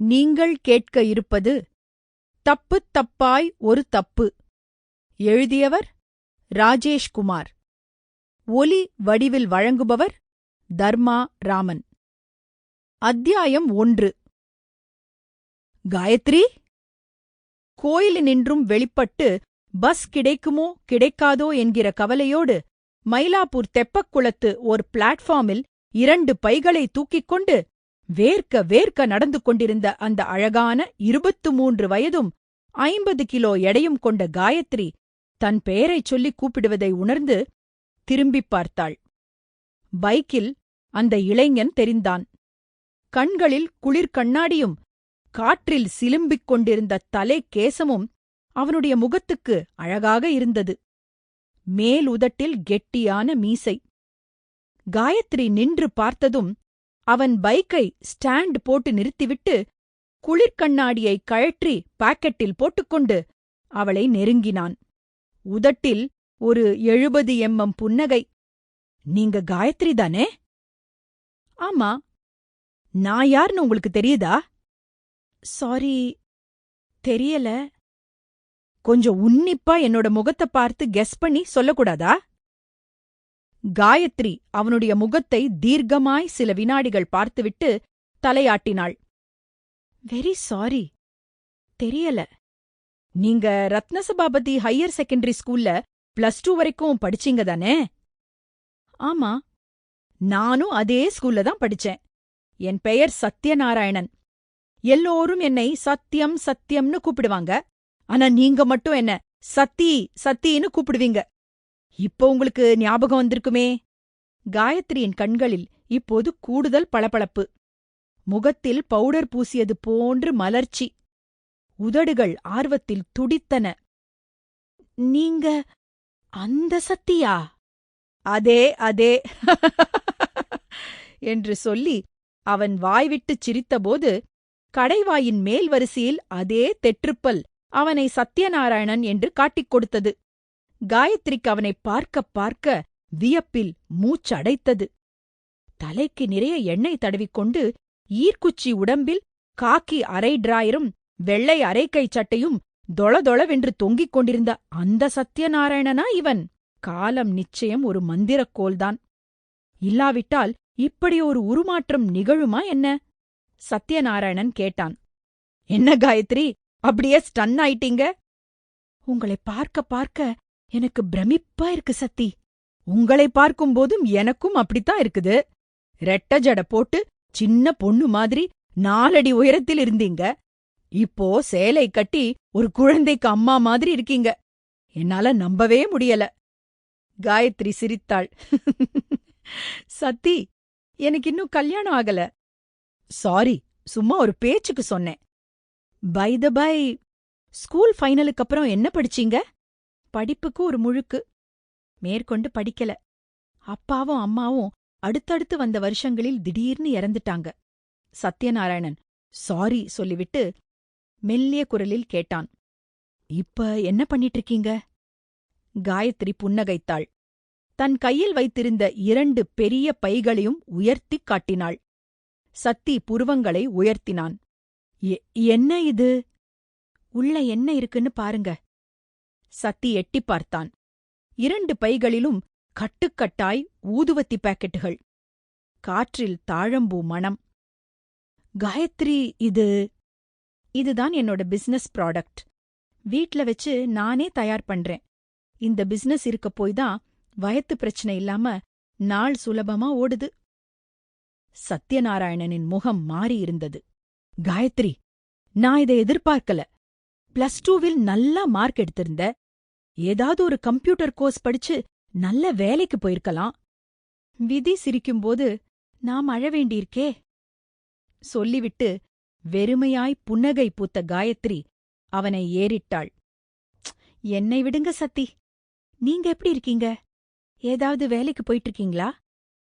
நீங்கள் கேட்க இருப்பது தப்பு தப்பாய் ஒரு தப்பு. எழுதியவர் ராஜேஷ்குமார் ஒலி வடிவில் வழங்குபவர் தர்மா ராமன். அத்தியாயம் ஒன்று. காயத்ரி கோயிலினின்றும் வெளிப்பட்டு பஸ் கிடைக்குமோ கிடைக்காதோ என்கிற கவலையோடு மயிலாப்பூர் தெப்பக்குளத்து ஓர் பிளாட்ஃபார்மில் இரண்டு பைகளை தூக்கிக் கொண்டு வேர்க்க வேர்க்க நடந்து கொண்டிருந்த அந்த அழகான இருபத்து மூன்று வயதும் ஐம்பது கிலோ எடையும் கொண்ட காயத்ரி தன் பெயரைச் சொல்லிக் கூப்பிடுவதை உணர்ந்து திரும்பிப் பார்த்தாள். பைக்கில் அந்த இளைஞன் தெரிந்தான். கண்களில் குளிர் கண்ணாடியும் காற்றில் சிலும்பிக் கொண்டிருந்த தலை கேசமும் அவனுடைய முகத்துக்கு அழகாக இருந்தது. மேல் உதட்டில் கெட்டியான மீசை. காயத்ரி நின்று பார்த்ததும் அவன் பைக்கை ஸ்டாண்ட் போட்டு நிறுத்திவிட்டு குளிர்கண்ணாடியை கழற்றி பாக்கெட்டில் போட்டுக்கொண்டு அவளை நெருங்கினான். உதட்டில் ஒரு எழுபது எம்எம் புன்னகை நீங்க காயத்ரி தானே? ஆமா. நான் யார்னு உங்களுக்கு தெரியுதா? சாரி தெரியல. கொஞ்சம் உன்னிப்பா என்னோட முகத்தை பார்த்து கெஸ் பண்ணி சொல்லக்கூடாதா? காயத்ரி அவனுடைய முகத்தை தீர்க்கமாய் சில வினாடிகள் பார்த்துவிட்டு தலையாட்டினாள். Very sorry. தெரியல. நீங்க ரத்னசபாபதி ஹையர் செகண்டரி ஸ்கூல்ல பிளஸ் டூ வரைக்கும் படிச்சீங்க தானே? ஆமா. நானும் அதே ஸ்கூல்ல தான் படிச்சேன். என் பெயர் சத்யநாராயணன். எல்லோரும் என்னை சத்யம் சத்யம்னு கூப்பிடுவாங்க. ஆனா நீங்க மட்டும் என்ன சத்தி சத்தின்னு கூப்பிடுவீங்க. இப்போ உங்களுக்கு ஞாபகம் வந்திருக்குமே? காயத்ரியின் கண்களில் இப்போது கூடுதல் பளபளப்பு. முகத்தில் பவுடர் பூசியது போன்று மலர்ச்சி. உதடுகள் ஆர்வத்தில் துடித்தன. நீங்க அந்த சத்தியா? அதே அதே. என்று சொல்லி அவன் வாய்விட்டுச் சிரித்தபோது கடைவாயின் மேல் வரிசையில் அதே தெற்றுப்பல் அவனை சத்யநாராயணன் என்று காட்டிக் கொடுத்தது. காயத்ரிக்கு அவனை பார்க்க பார்க்க வியப்பில் மூச்சடைத்தது. தலைக்கு நிறைய எண்ணெய் தடவிக்கொண்டு ஈர்க்குச்சி உடம்பில் காக்கி அரை டிராயரும் வெள்ளை அரைக்கை சட்டையும் தொளதொளவென்று தொங்கிக் கொண்டிருந்த அந்த சத்யநாராயணனா இவன்? காலம் நிச்சயம் ஒரு மந்திரக்கோல்தான் இல்லாவிட்டால் இப்படி ஒரு உருமாற்றம் நிகழுமா என்ன? சத்யநாராயணன் கேட்டான். என்ன காயத்ரி அப்படியே ஸ்டன் ஆயிட்டீங்க உங்களை பார்க்க பார்க்க எனக்கு பிரமிப்பா இருக்கு சத்தி. உங்களை பார்க்கும்போதும் எனக்கும் அப்படித்தான் இருக்குது. ரெட்ட ஜட போட்டு சின்ன பொண்ணு மாதிரி நாலடி உயரத்தில் இருந்தீங்க. இப்போ சேலை கட்டி ஒரு குழந்தைக்கு அம்மா மாதிரி இருக்கீங்க. என்னால நம்பவே முடியல. காயத்ரி சிரித்தாள். சத்தி எனக்கு இன்னும் கல்யாணம் ஆகல. சாரி சும்மா ஒரு பேச்சுக்கு சொன்னேன். பை த பை ஸ்கூல் ஃபைனலுக்கு அப்புறம் என்ன படிச்சீங்க? படிப்புக்கு ஒரு முழுக்கு. மேற்கொண்டு படிக்கல. அப்பாவும் அம்மாவும் அடுத்தடுத்து வந்த வருஷங்களில் திடீர்னு இறந்துட்டாங்க. சத்யநாராயணன் சாரி சொல்லிவிட்டு மெல்லிய குரலில் கேட்டான். இப்ப என்ன பண்ணிட்டு இருக்கீங்க காயத்ரி புன்னகைத்தாள். தன் கையில் வைத்திருந்த இரண்டு பெரிய பைகளையும் உயர்த்திக் காட்டினாள். சத்தி புருவங்களை உயர்த்தினான். என்ன இது? உள்ள என்ன இருக்குன்னு பாருங்க. சத்தி எட்டிப் பார்த்தான். இரண்டு பைகளிலும் கட்டுக்கட்டாய் ஊதுவத்தி பாக்கெட்டுகள். காற்றில் தாழம்பூ மணம். காயத்ரி இது இதுதான் என்னோட பிசினஸ் ப்ராடக்ட். வீட்ல வச்சு நானே தயார் பண்றேன். இந்த பிசினஸ் இருக்க போய் தான் வயத்து பிரச்சனை இல்லாம நாள் சுலபமா ஓடுது. சத்யநாராயணனின் முகம் மாறியிருந்தது காயத்ரி நான் இதை எதிர்பார்க்கல. பிளஸ் டூவில் நல்லா மார்க் எடுத்திருந்த ஏதாவது ஒரு கம்ப்யூட்டர் கோர்ஸ் படிச்சு நல்ல வேலைக்கு போயிருக்கலாம். விதி சிரிக்கும்போது நாம் அழவேண்டியிருக்கே சொல்லிவிட்டு வெறுமையாய் புன்னகை பூத்த காயத்ரி அவனை ஏறிட்டாள். என்னை விடுங்க சத்தி. நீங்க எப்படி இருக்கீங்க? ஏதாவது வேலைக்கு போயிட்டு இருக்கீங்களா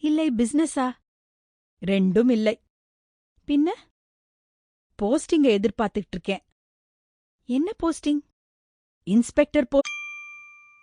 இல்லை பிசினஸா? ரெண்டும் இல்லை. பின்ன? போஸ்டிங்க எதிர்பார்த்துட்டு இருக்கேன் என்ன போஸ்டிங்? இன்ஸ்பெக்டர் போ